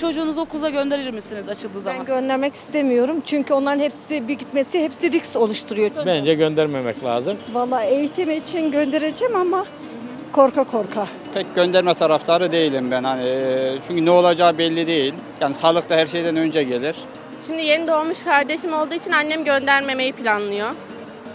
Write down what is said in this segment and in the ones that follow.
çocuğunuzu okula gönderir misiniz açıldığı zaman? Ben göndermek istemiyorum çünkü onların hepsi bir gitmesi hepsi risk oluşturuyor. Bence göndermemek lazım. Vallahi eğitim için göndereceğim ama korka korka. Pek gönderme taraftarı değilim ben hani e, çünkü ne olacağı belli değil. Yani sağlık da her şeyden önce gelir. Şimdi yeni doğmuş kardeşim olduğu için annem göndermemeyi planlıyor.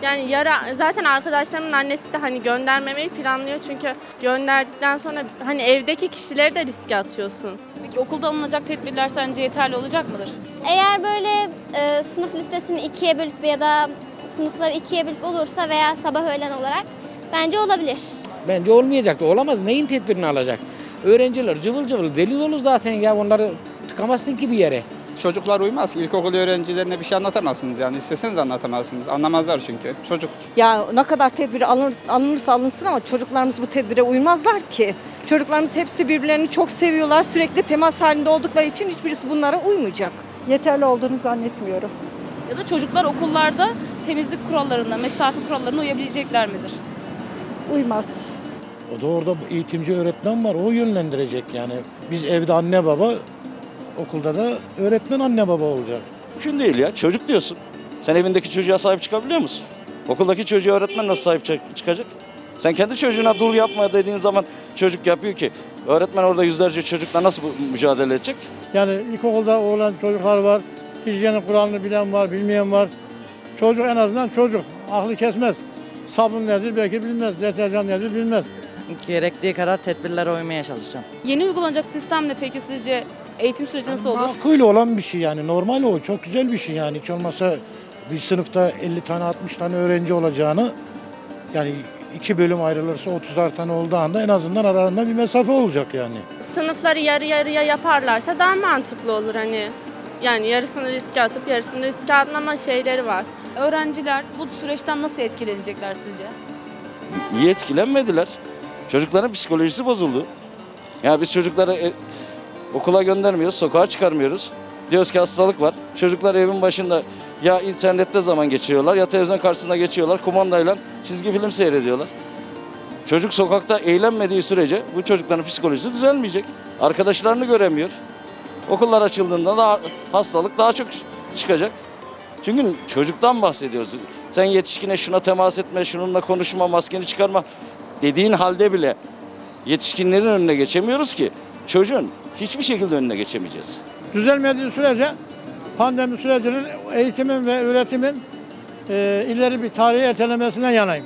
Yani yara zaten arkadaşlarımın annesi de hani göndermemeyi planlıyor çünkü gönderdikten sonra hani evdeki kişileri de riske atıyorsun. Peki okulda alınacak tedbirler sence yeterli olacak mıdır? Eğer böyle e, sınıf listesini ikiye bölüp ya da sınıfları ikiye bölüp olursa veya sabah öğlen olarak bence olabilir. Bence olmayacak da olamaz. Neyin tedbirini alacak? Öğrenciler cıvıl cıvıl deli dolu zaten ya onları tıkamazsın ki bir yere. Çocuklar uymaz ki ilkokul öğrencilerine bir şey anlatamazsınız yani isteseniz anlatamazsınız. Anlamazlar çünkü. Çocuk Ya ne kadar tedbir alınır, alınırsa alınsın ama çocuklarımız bu tedbire uymazlar ki. Çocuklarımız hepsi birbirlerini çok seviyorlar. Sürekli temas halinde oldukları için hiçbirisi bunlara uymayacak. Yeterli olduğunu zannetmiyorum. Ya da çocuklar okullarda temizlik kurallarına, mesafe kurallarına uyabilecekler midir? Uymaz. O da orada eğitimci öğretmen var. O yönlendirecek yani. Biz evde anne baba, okulda da öğretmen anne baba olacak. Mümkün değil ya. Çocuk diyorsun. Sen evindeki çocuğa sahip çıkabiliyor musun? Okuldaki çocuğa öğretmen nasıl sahip çık- çıkacak? Sen kendi çocuğuna dur yapma dediğin zaman çocuk yapıyor ki. Öğretmen orada yüzlerce çocukla nasıl mücadele edecek? Yani ilkokulda olan çocuklar var. Hijyenin kuralını bilen var, bilmeyen var. Çocuk en azından çocuk. Aklı kesmez. Sabun nedir belki bilmez. Deterjan nedir bilmez. Gerektiği kadar tedbirlere uymaya çalışacağım. Yeni uygulanacak sistemle peki sizce eğitim süreci nasıl olur? Makul olan bir şey yani. Normal o. Çok güzel bir şey yani. Hiç olmazsa bir sınıfta 50 tane 60 tane öğrenci olacağını yani iki bölüm ayrılırsa 30'ar tane olduğu anda en azından aralarında bir mesafe olacak yani. Sınıfları yarı yarıya yaparlarsa daha mantıklı olur hani. Yani yarısını riske atıp yarısını riske atmama şeyleri var. Öğrenciler bu süreçten nasıl etkilenecekler sizce? İyi etkilenmediler. Çocukların psikolojisi bozuldu. Ya biz çocukları e, okula göndermiyoruz, sokağa çıkarmıyoruz. Diyoruz ki hastalık var. Çocuklar evin başında ya internette zaman geçiriyorlar ya televizyon karşısında geçiyorlar. Kumandayla çizgi film seyrediyorlar. Çocuk sokakta eğlenmediği sürece bu çocukların psikolojisi düzelmeyecek. Arkadaşlarını göremiyor. Okullar açıldığında da hastalık daha çok çıkacak. Çünkü çocuktan bahsediyoruz. Sen yetişkine şuna temas etme, şununla konuşma, maskeni çıkarma dediğin halde bile yetişkinlerin önüne geçemiyoruz ki. Çocuğun hiçbir şekilde önüne geçemeyeceğiz. Düzelmediği sürece pandemi sürecinin eğitimin ve üretimin e, ileri bir tarihe ertelemesinden yanayım.